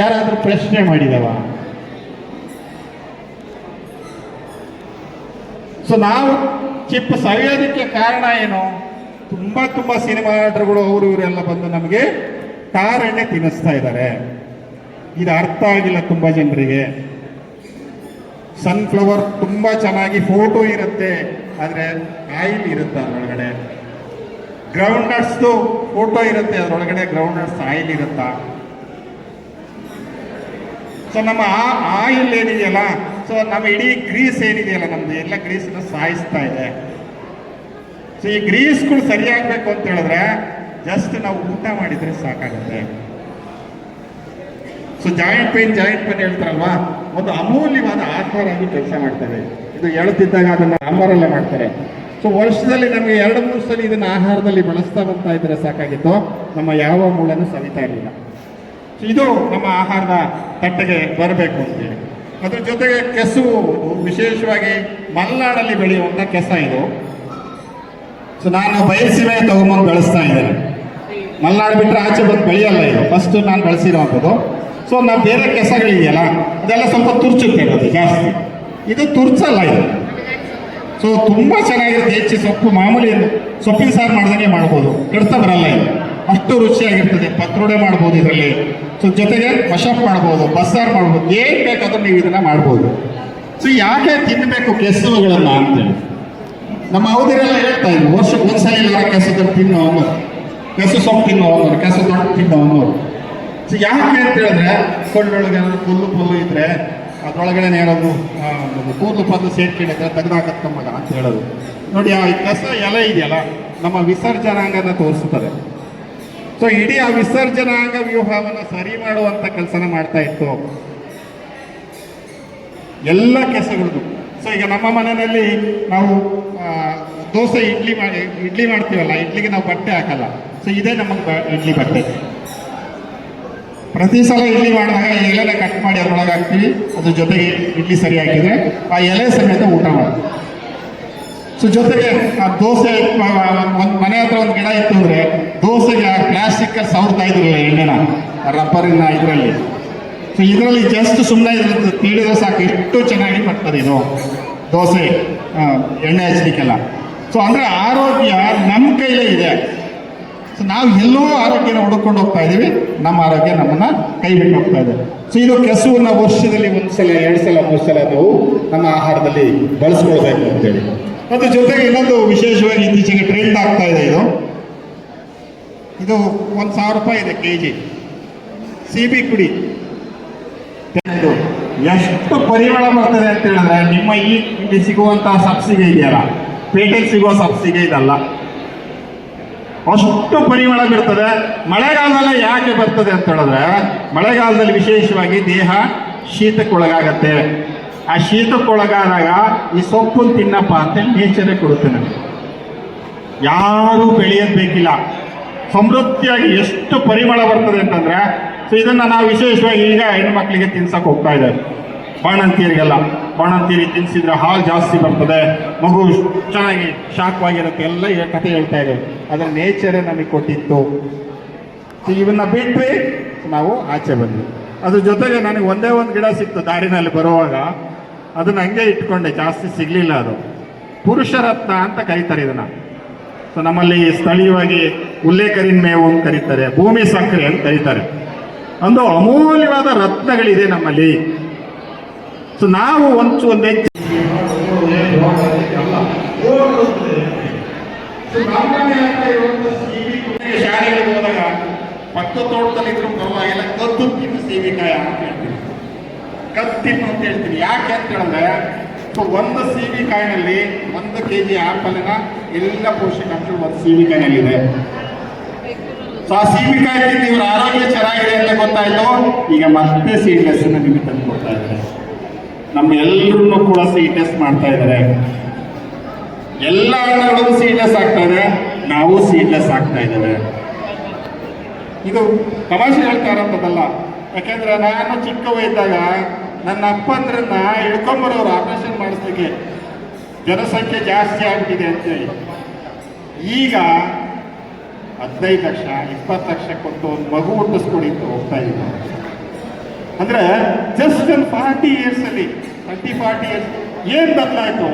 ಯಾರಾದರೂ ಪ್ರಶ್ನೆ ಮಾಡಿದವ? ಸೊ ನಾವು ಚಿಪ್ ಸವಿಯೋದಕ್ಕೆ ಕಾರಣ ಏನು? ತುಂಬ ತುಂಬ ಸಿನಿಮಾ ನಟರುಗಳು, ಅವರು ಇವರೆಲ್ಲ ಬಂದು ನಮಗೆ ಕಾರಣ್ಣೆ ತಿನ್ನಿಸ್ತಾ ಇದ್ದಾರೆ. ಇದು ಅರ್ಥ ಆಗಿಲ್ಲ ತುಂಬ ಜನರಿಗೆ. ಸನ್ಫ್ಲವರ್ ತುಂಬ ಚೆನ್ನಾಗಿ ಫೋಟೋ ಇರುತ್ತೆ, ಆದರೆ ಆಯಿಲ್ ಇರುತ್ತೆ ಅದರೊಳಗಡೆ. ಗ್ರೌಂಡ್ ನಟ್ಸ್ದು ಫೋಟೋ ಇರುತ್ತೆ, ಅದರೊಳಗಡೆ ಗ್ರೌಂಡ್ ನಟ್ಸ್ ಆಯಿಲ್ ಇರುತ್ತಾ? ಸೊ ನಮ್ಮ ಆಯಿಲ್ ಏನಿದೆಯಲ್ಲ ಸೊ ನಮ್ಮ ಇಡೀ ಗ್ರೀಸ್ ಏನಿದೆಯಲ್ಲ ನಮ್ದು, ಎಲ್ಲ ಗ್ರೀಸ್ನ ಸಾಯಿಸ್ತಾ ಇದೆ. ಸೊ ಈ ಗ್ರೀಸ್ಗಳು ಸರಿಯಾಗಬೇಕು ಅಂತ ಹೇಳಿದ್ರೆ ಜಸ್ಟ್ ನಾವು ಊಟ ಮಾಡಿದ್ರೆ ಸಾಕಾಗುತ್ತೆ. So joint pain joint pain ಹೇಳ್ತಾರಲ್ವಾ? ಒಂದು ಅಮೂಲ್ಯವಾದ ಆಗಿ ಕೆಲಸ ಮಾಡ್ತವೆ. ಇದು ಎಳ್ತಿದ್ದಾಗ ಅದನ್ನು ಸಾಂಬಾರಲ್ಲೇ ಮಾಡ್ತಾರೆ. ಸೊ ವರ್ಷದಲ್ಲಿ ನಮಗೆ ಎರಡು ಮೂರು ಸಲ ಇದನ್ನು ಆಹಾರದಲ್ಲಿ ಬಳಸ್ತಾ ಬರ್ತಾ ಇದ್ರೆ ಸಾಕಾಗಿತ್ತು. ನಮ್ಮ ಯಾವ ಮೂಳೆನೂ ಸವಿತಾ ಇರಲಿಲ್ಲ. ಇದು ನಮ್ಮ ಆಹಾರದ ತಟ್ಟೆಗೆ ಬರಬೇಕು ಅಂತೇಳಿ ಅದ್ರ ಜೊತೆಗೆ ಕೆಸು ವಿಶೇಷವಾಗಿ ಮಲೆನಾಡಲ್ಲಿ ಬೆಳೆಯುವಂಥ ಕೆಸ ಇದು. ಸೊ ನಾನು ಬಯಸಿವೆ ತಗೊಂಬಂದು ಬೆಳೆಸ್ತಾ ಇದ್ದೇನೆ. ಮಲೆನಾಡು ಬಿಟ್ಟರೆ ಆಚೆ ಬಂದು ಬೆಳೆಯಲ್ಲ ಇದು. ಫಸ್ಟ್ ನಾನು ಬೆಳೆಸಿರುವಂಥದ್ದು. ಸೊ ನಾವು ಬೇರೆ ಕೆಸಗಳಿದೆಯಲ್ಲ, ಅದೆಲ್ಲ ಸ್ವಲ್ಪ ತುರ್ಚುತ್ತೆ ಅದು ಜಾಸ್ತಿ. ಇದು ತುರ್ಚಲ್ಲ ಇದು. ಸೊ ತುಂಬ ಚೆನ್ನಾಗಿರುತ್ತೆ. ಹೆಚ್ಚು ಸೊಪ್ಪು ಮಾಮೂಲಿ ಸೊಪ್ಪಿನ ಸಾರು ಮಾಡ್ದಂಗೆ ಮಾಡ್ಬೋದು. ಕೆಡ್ತಾ ಬರಲ್ಲ ಇದು. ಅಷ್ಟು ರುಚಿಯಾಗಿರ್ತದೆ. ಪತ್ರೊಡೆ ಮಾಡ್ಬೋದು ಇದರಲ್ಲಿ. ಸೊ ಜೊತೆಗೆ ಮಶಪ್ ಮಾಡ್ಬೋದು, ಬಸ್ಸಾರು ಮಾಡ್ಬೋದು, ಏನು ಬೇಕಾದ್ರೂ ನೀವು ಇದನ್ನ ಮಾಡ್ಬೋದು. ಸೊ ಯಾಕೆ ತಿನ್ನಬೇಕು ಕೆಸುವುಗಳನ್ನ ಅಂತೇಳಿ. ನಮ್ಮ ಅವಧಿರೆಲ್ಲ ಹೇಳ್ತಾ ಇದ್ರು, ವರ್ಷಕ್ಕೆ ಒಂದ್ಸಲ ಇಲ್ಲ ಕೆಸು ದೊಡ್ಡ ತಿನ್ನೋ ಅನ್ನೋರು ಕೆಸು ಸೊಪ್ಪು ತಿನ್ನೋ ಅನ್ನೋರು ಕೆಸು ದೊಡ್ಡ ತಿನ್ನೋ ಅನ್ನೋರು ಸೊ ಯಾಕೆ ಅಂತ ಹೇಳಿದ್ರೆ ಕೊಳ್ಳೊಳಗೆ ಏನಾದ್ರು ಕೊಲ್ಲು ಇದ್ರೆ ಅದ್ರೊಳಗಡೆ ಏನಾದ್ರು ಕೂದಲು ಪದ್ದು ಸೇರ್ಕೊಂಡಿದ್ರೆ ತೆಗೆದಾಕತ್ಕೊಂಬಗ ಅಂತ ಹೇಳೋದು. ನೋಡಿ, ಆ ಕೆಸ ಎಲೆ ಇದೆಯಲ್ಲ, ನಮ್ಮ ವಿಸರ್ಜನಾಂಗನ ತೋರಿಸುತ್ತದೆ. ಸೊ ಇಡೀ ಆ ವಿಸರ್ಜನಾಂಗ ವ್ಯೂಹವನ್ನು ಸರಿ ಮಾಡುವಂತ ಕೆಲಸನ ಮಾಡ್ತಾ ಇತ್ತು. ಎಲ್ಲ ಕೆಲಸಗಳು ಸೊ ಈಗ ನಮ್ಮ ಮನೆಯಲ್ಲಿ ನಾವು ದೋಸೆ ಇಡ್ಲಿ ಮಾಡಿ, ಇಡ್ಲಿ ಮಾಡ್ತೀವಲ್ಲ, ಇಡ್ಲಿಗೆ ನಾವು ಬಟ್ಟೆ ಹಾಕಲ್ಲ. ಸೊ ಇದೇ ನಮಗೆ ಇಡ್ಲಿ ಬಟ್ಟೆ. ಪ್ರತಿ ಸಲ ಇಡ್ಲಿ ಮಾಡಿದಾಗ ಎಲೆನ ಕಟ್ ಮಾಡಿ ಅದರೊಳಗೆ ಹಾಕ್ತೀವಿ. ಅದ್ರ ಜೊತೆಗೆ ಇಡ್ಲಿ ಸರಿ ಹಾಕಿದ್ರೆ ಆ ಎಲೆ ಸಮೇತ ಊಟ ಮಾಡ್ತೀವಿ. ಸೊ ಜೊತೆಗೆ, ಆ ದೋಸೆ ಒಂದು ಮನೆ ಹತ್ರ ಒಂದು ಗಿಡ ಇತ್ತು ಅಂದ್ರೆ ದೋಸೆಗೆ ಆ ಪ್ಲಾಸ್ಟಿಕ್ ಸವರ್ತಾ ಇದ್ರಲ್ಲ ಎಣ್ಣೆನ ರಬ್ಬರಿನ ಇದರಲ್ಲಿ. ಸೊ ಇದರಲ್ಲಿ ಜಸ್ಟ್ ಸುಮ್ಮನೆ ಇರುತ್ತೆ ತಿಳಿದ್ರೆ ಸಾಕು, ಎಷ್ಟು ಚೆನ್ನಾಗಿ ಬರ್ತದೆ ಇದು. ದೋಸೆ ಎಣ್ಣೆ ಹಚ್ಚಲಿಕ್ಕೆಲ್ಲ ಸೊ ಅಂದರೆ ಆರೋಗ್ಯ ನಮ್ಮ ಕೈಲೇ ಇದೆ. ಸೊ ನಾವು ಎಲ್ಲೋ ಆರೋಗ್ಯನ ಹುಡುಕೊಂಡು ಹೋಗ್ತಾ ಇದ್ದೀವಿ ನಮ್ಮ ಆರೋಗ್ಯ ನಮ್ಮನ್ನ ಕೈ ಬಿಟ್ಟು ಹೋಗ್ತಾ ಇದೆ. ಸೊ ಇದು ಕೆಸುವನ್ನ ವರ್ಷದಲ್ಲಿ ಒಂದ್ಸಲ, ಎರಡು ಸಲ, ಮೂರು ಸಲ ನಾವು ನಮ್ಮ ಆಹಾರದಲ್ಲಿ ಬಳಸ್ಕೊಳ್ಬೇಕು ಅಂತೇಳಿ. ಮತ್ತು ಜೊತೆಗೆ ಇನ್ನೊಂದು ವಿಶೇಷವಾಗಿ ಇತ್ತೀಚೆಗೆ ಟ್ರೆಂಡ್ ಆಗ್ತಾ ಇದೆ ಇದು. ಇದು ಒಂದು ಸಾವಿರ ರೂಪಾಯಿ ಇದೆ ಕೆ ಜಿ ಸಿಬಿ ಕುಡಿ. ಎಷ್ಟು ಪರಿಮಳ ಬರ್ತದೆ ಅಂತ ಹೇಳಿದ್ರೆ ನಿಮ್ಮ ಈ ಇಲ್ಲಿ ಸಿಗುವಂತಹ ಸಬ್ಸಿಗೆ ಇದೆಯಲ್ಲ? ಪೇಟೆಗೆ ಸಿಗುವ ಸಬ್ಸಿಗೆ ಇದಲ್ಲ. ಅಷ್ಟು ಪರಿಮಳ ಬೀರ್ತದೆ. ಮಳೆಗಾಲದಲ್ಲಿ ಯಾಕೆ ಬರ್ತದೆ ಅಂತ ಹೇಳಿದ್ರೆ ಮಳೆಗಾಲದಲ್ಲಿ ವಿಶೇಷವಾಗಿ ದೇಹ ಶೀತಕ್ಕೊಳಗಾಗತ್ತೆ. ಆ ಶೀತಕ್ಕೊಳಗಾದಾಗ ಈ ಸೊಪ್ಪು ತಿನ್ನಪ್ಪ ಅಂತ ನೇಚರೇ ಕೊಡುತ್ತೆ ನಮಗೆ. ಯಾರೂ ಬೆಳೆಯಬೇಕಿಲ್ಲ ಸಮೃದ್ಧಿಯಾಗಿ ಎಷ್ಟು ಪರಿಮಳ ಬರ್ತದೆ ಅಂತಂದ್ರೆ, ಸೊ ಇದನ್ನ ನಾವು ವಿಶೇಷವಾಗಿ ಈಗ ಹೆಣ್ಮಕ್ಳಿಗೆ ತಿನ್ಸಕ್ ಹೋಗ್ತಾ ಇದ್ದಾರೆ. ಬಾಣಂತಿಯರಿಗೆಲ್ಲ. ಬಾಣಂತಿಯರಿಗೆ ತಿನ್ಸಿದ್ರೆ ಹಾಲು ಜಾಸ್ತಿ ಬರ್ತದೆ, ಮಗು ಚೆನ್ನಾಗಿ ಶಾಖವಾಗಿರುತ್ತೆ ಎಲ್ಲ ಈಗ ಕಥೆ ಹೇಳ್ತಾ ಇದೆ ಅದರ ನೇಚರೇ ನಮಗೆ ಕೊಟ್ಟಿತ್ತು. ಸೊ ಇವನ್ನ ಬಿಟ್ವಿ ನಾವು ಆಚೆ ಬಂದ್ವಿ. ಅದ್ರ ಜೊತೆಗೆ ನನಗೆ ಒಂದೇ ಒಂದು ಗಿಡ ಸಿಕ್ತು ದಾರಿನಲ್ಲಿ ಬರುವಾಗ. ಅದನ್ನ ಹಂಗೆ ಇಟ್ಕೊಂಡೆ, ಜಾಸ್ತಿ ಸಿಗ್ಲಿಲ್ಲ ಅದು. ಪುರುಷರತ್ನ ಅಂತ ಕರೀತಾರೆ ಇದನ್ನ. ಸೊ ನಮ್ಮಲ್ಲಿ ಸ್ಥಳೀಯವಾಗಿ ಉಲ್ಲೇಖರಿನ ಮೇವು ಅಂತ ಕರೀತಾರೆ, ಭೂಮಿ ಸಕ್ಕರೆ ಅಂತ ಕರೀತಾರೆ. ಒಂದು ಅಮೂಲ್ಯವಾದ ರತ್ನಗಳಿದೆ ನಮ್ಮಲ್ಲಿ. ಸೊ ನಾವು ಒಂದು ಒಂದು ಹೆಚ್ಚು ಶಾಲೆಗಳಿಗೆ ಹೋದಾಗ ಪಕ್ಕ ತೋಟದಲ್ಲಿ ಇದ್ರು ಪರವಾಗಿಲ್ಲ, ಕದ್ದು ತಿನ್ನು ಸೀಬೆಕಾಯ ಅಂತ ಹೇಳ್ತೀವಿ. ತಿನ್ನು ಅಂತ ಹೇಳ್ತೀವಿ ಯಾಕೆ ಅಂತ ಹೇಳಿದ್ರೆ ಸೊ ಒಂದು ಕಾಯಿನಲ್ಲಿ ಒಂದು ಕೆ ಜಿ ಆಪಲ್ನ ಎಲ್ಲ ಪೋಷಕಾಂಶಗಳು ಒಂದು ಸೀಬೆಕಾಯಿನಲ್ಲಿದೆ ಸೊ ಆ ಸಿವಿ ಕಾಯಿ ಇವ್ರ ಆರೋಗ್ಯ ಚೆನ್ನಾಗಿದೆ ಅಂತ ಗೊತ್ತಾಯ್ತು. ಈಗ ಮತ್ತೆ ಸೀಡ್ಲೆಸ್ ನಿಮಗೆ ತಂದು ಕೊಡ್ತಾ ಇದ್ದಾರೆ. ನಮ್ಮ ಎಲ್ಲರೂ ಕೂಡ ಸಿ ಟೆಸ್ಟ್ ಮಾಡ್ತಾ ಇದ್ದಾರೆ. ಎಲ್ಲ ಹಣ್ಣುಗಳು ಸೀಡ್ಲೆಸ್ ಆಗ್ತಾ ಇದೆ. ನಾವು ಸೀಡ್ಲೆಸ್ ಆಗ್ತಾ ಇದ್ದೇವೆ. ಇದು ತಮಾಷೆ ಹೇಳ್ತಾ ಇರೋಂಥದ್ದಲ್ಲ. ಯಾಕೆಂದ್ರೆ ನಾನು ಚಿಕ್ಕ ಇದ್ದಾಗ ನನ್ನ ಅಪ್ಪಂದ್ರನ್ನ ಇಳ್ಕೊಂಬರೋರು ಆಪರೇಷನ್ ಮಾಡಿಸ್ಲಿಕ್ಕೆ ಜನಸಂಖ್ಯೆ ಜಾಸ್ತಿ ಆಗ್ತಿದೆ ಅಂತೇಳಿ. ಈಗ ಹದಿನೈದು ಲಕ್ಷ, ಇಪ್ಪತ್ತು ಲಕ್ಷ ಕೊಟ್ಟು ಒಂದು ಮಗು ಹುಟ್ಟಿಸ್ಕೊಡಿ ಅಂತ ಹೋಗ್ತಾ ಇಲ್ಲ ಅಂದ್ರೆ ಜಸ್ಟ್ ಒಂದು ಫಾರ್ಟಿ ಇಯರ್ಸ್ ಅಲ್ಲಿ ಥರ್ಟಿ ಫಾರ್ಟಿ ಇಯರ್ಸ್ ಏನ್ ಬದಲಾಯ್ತು?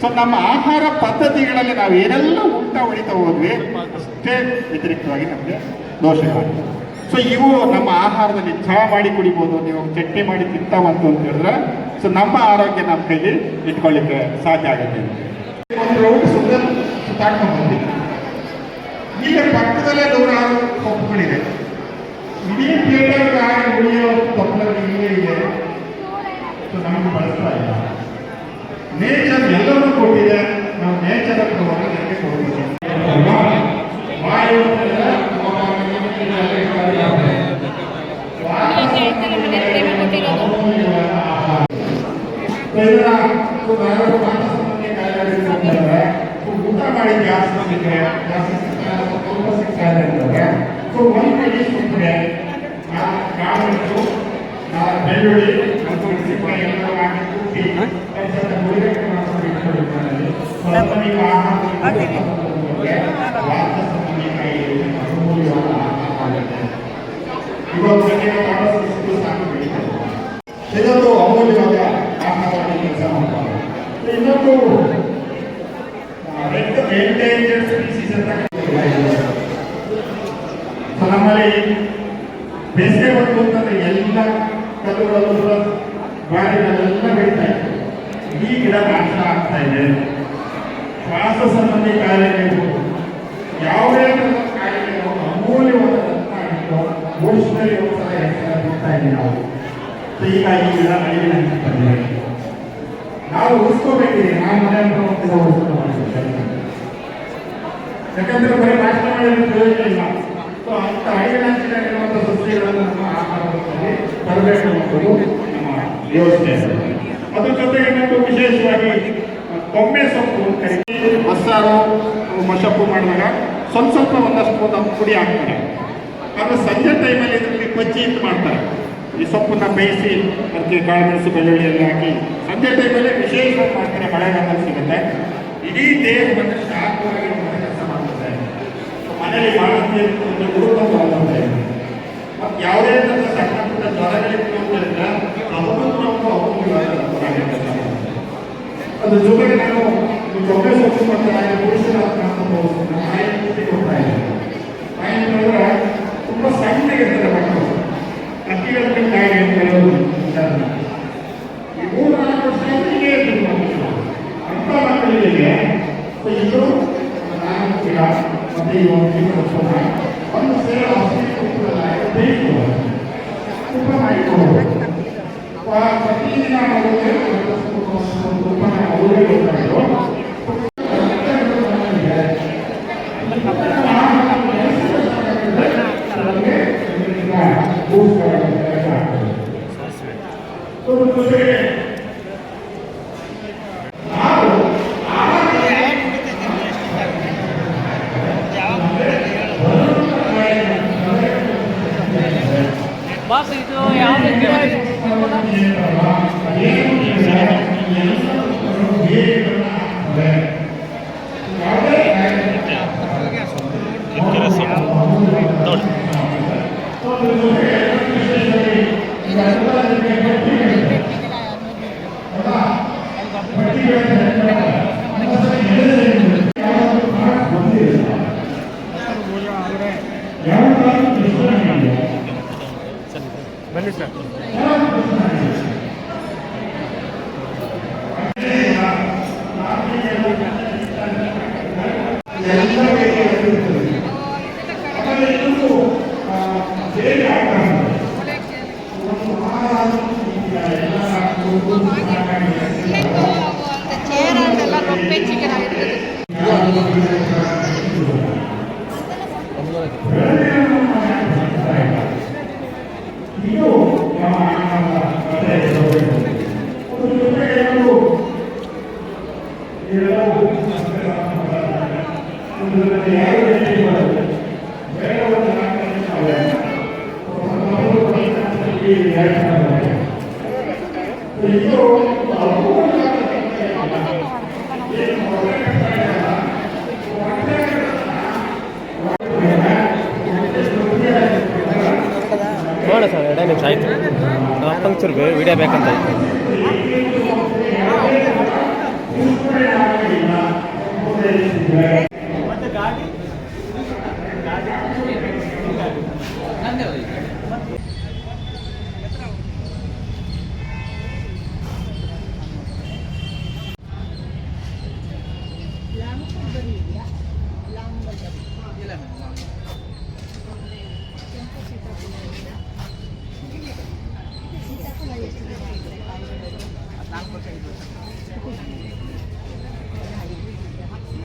ಸೊ ನಮ್ಮ ಆಹಾರ ಪದ್ಧತಿಗಳಲ್ಲಿ ನಾವು ಏನೆಲ್ಲ ಊಟ ಉಳಿತಾ ಹೋದ್ವಿ, ಅಷ್ಟೇ ವ್ಯತಿರಿಕ್ತವಾಗಿ ನಮಗೆ ದೋಷಗಳಾಗ್ತವೆ ಸೊ ಇವು ನಮ್ಮ ಆಹಾರದಲ್ಲಿ ಚಹಾ ಮಾಡಿ ಕುಡಿಬೋದು, ನೀವು ಚಟ್ನಿ ಮಾಡಿ ತಿಂತಾವಂತು ಅಂತ ಹೇಳಿದ್ರೆ, ಸೊ ನಮ್ಮ ಆರೋಗ್ಯ ನಮ್ಮ ಕೈಲಿ ಇಟ್ಕೊಳ್ಳಿಕ್ಕೆ ಸಾಧ್ಯ ಆಗುತ್ತೆ ಒಂದು ರೌಂಡ್ ಸುತ್ತ ಸುತ್ತಾಡ್ಕೊಂಡು ಈಗ ಪಕ್ಕದಲ್ಲೇ ನೂರಾರು ಸೊಪ್ಪುಗಳಿದೆ ಇಡೀ ಥಿಯೇಟರ್ ಉಳಿಯೋ ತಪ್ಪಲಲ್ಲಿ ಇಲ್ಲೇ ಇದೆ. ಸೊ ನಮಗೆ ಬಳಸ್ತಾ ಇಲ್ಲ ನೇಚರ್ ಎಲ್ಲವನ್ನೂ ಕೊಟ್ಟಿದೆ ನಾವು ನೇಚರ್ ಹತ್ರ ಹೋಗಿ ನಮಗೆ ಕೊಡಬೇಕು ಅಲ್ವಾ? ವಾಯು ಅಂತಂದ್ರೆ ಇದರ ಯಾರಾದ್ರೂ ಮಾನಸಿಕ ಕಾಯಿಲೆ ಇರ್ತಂದ್ರೆ, ಊಟ ಮಾಡಿ ಇದೊಂದು ಅಮೂಲ್ಯವಾದ ಆಹಾರವಾಗಿ ಕೆಲಸ ಮಾಡ್ತಾರೆ ಇನ್ನೊಂದು ರೆಡ್ ಎಂಡೇಂಜರ್ಡ್ ಸ್ಪೀಸೀಸ್ ಅಂತ. ಸೊ ನಮ್ಮಲ್ಲಿ ಬೇಸಿಗೆ ಬಂತು ಅಂತಂದ್ರೆ ಎಲ್ಲ ಕಲ್ಲುಗಳು ಗಾಳಿಗಳೆಲ್ಲ ಬೆಳೀತಾ ಇದೆ. ಈ ಗಿಡ ನಾಶ ಆಗ್ತಾ ಇದೆ. ಶ್ವಾಸ ಸಂಬಂಧಿ ಕಾಯಿಲೆಗಳು ಯಾವುದೇ ಕಾಯಿಲೆಗಳು ಅಮೂಲ್ಯವಾದ ವರ್ಷದಲ್ಲಿ ಒಂದ್ಸಲ ಸಲ ಇದ್ದೀವಿ ನಾವು. ಈ ಗಿಡ ನಾವು ಉಳಿಸ್ಕೋಬೇಕಿದೆ. ನಾನು ಮನೆ ಹತ್ರ ಯಾಕಂದ್ರೆ ಬರೀ ಭಾಷಣ ಮಾಡಿದ್ರೆ ಪ್ರಯೋಜನ ಇಲ್ಲ. ಸೊ ಅಂತ ಅಳಿವಿನಾಂಶಗಳಿರುವಂಥ ಸಸ್ಯಗಳನ್ನು ನಮ್ಮ ಆಹಾರದಲ್ಲಿ ತರಬೇಕು ಅನ್ನೋದು ನಮ್ಮ ಯೋಚನೆ. ಅದ್ರ ಜೊತೆಗೆ ನಾವು ವಿಶೇಷವಾಗಿ ಕೊಮ್ಮೆ ಸೊಪ್ಪು ಅಂತ ಮಸಾರು ಮಶಪ್ಪು ಮಾಡಿದಾಗ ಸ್ವಲ್ಪ ಸ್ವಲ್ಪ ಒಂದಷ್ಟು ಒಂದು ಪುಡಿ ಹಾಕ್ತಾರೆ. ಆದರೆ ಸಂಜೆ ಟೈಮಲ್ಲಿ ಇದರಲ್ಲಿ ಕೊಚ್ಚಿ ಅಂತ ಮಾಡ್ತಾರೆ. ಈ ಸೊಪ್ಪನ್ನ ಬೇಯಿಸಿ ಅದಕ್ಕೆ ಕಾಳುಮೆಣಸು ಬೆಳ್ಳುಳ್ಳಿ ಎಲ್ಲ ಹಾಕಿ ಸಂಜೆ ಟೈಮಲ್ಲಿ ವಿಶೇಷವಾಗಿ ಮಾಡ್ತಾರೆ, ಮಳೆಗಾಲದಲ್ಲಿ ಸಿಗುತ್ತೆ. ಇಡೀ ದೇಹ ಬಂದಷ್ಟು ಮಾಡ್ತಾರೆ ಮನೆಯಲ್ಲಿ ಮಾಡುತ್ತೆ ಬರುತ್ತೆ ಮತ್ತು ಯಾವುದೇ ಥರದ ಸಣ್ಣ ಪುಟ್ಟ ಜ್ವರಗಳಿತ್ತು ಅಂತ ಹೇಳಿದ್ರೆ ನಾವು ಅದು ಜೊತೆಗೆ ನಾನು ಕೊಬ್ಬೆ ಸೊಪ್ಪು ಮತ್ತು ಹೋಗ್ತಾ ಇದ್ದೀನಿ. ಆಯುರ್ವೇದ ತುಂಬ ಮಕ್ಕಳು ಅಕ್ಕಿಗಳ ಅಂತ ಹೇಳೋದು. ಈ ಮೂರು ನಾಲ್ಕು ವರ್ಷ ಅಂತ ಮಕ್ಕಳಿಗೆ ಇದು ನಾನು ಗಿಡ ಮತ್ತೆ ಈ ಒಂದು ಗಿಡ ಸೊಪ್ಪನ್ನ ಒಂದು ಸೇರು ಹಸಿ ಬನ್ನಿ ಸರ್ ಚೇರ್ ನೋಡ ಸರ್ ಎರಡೇ ನಿಮಿಷ ಆಯ್ತು. ಪಂಕ್ಚರ್ಗೆ ವಿಡಿಯೋ ಬೇಕಂತ ನಂದೇ തന്നെ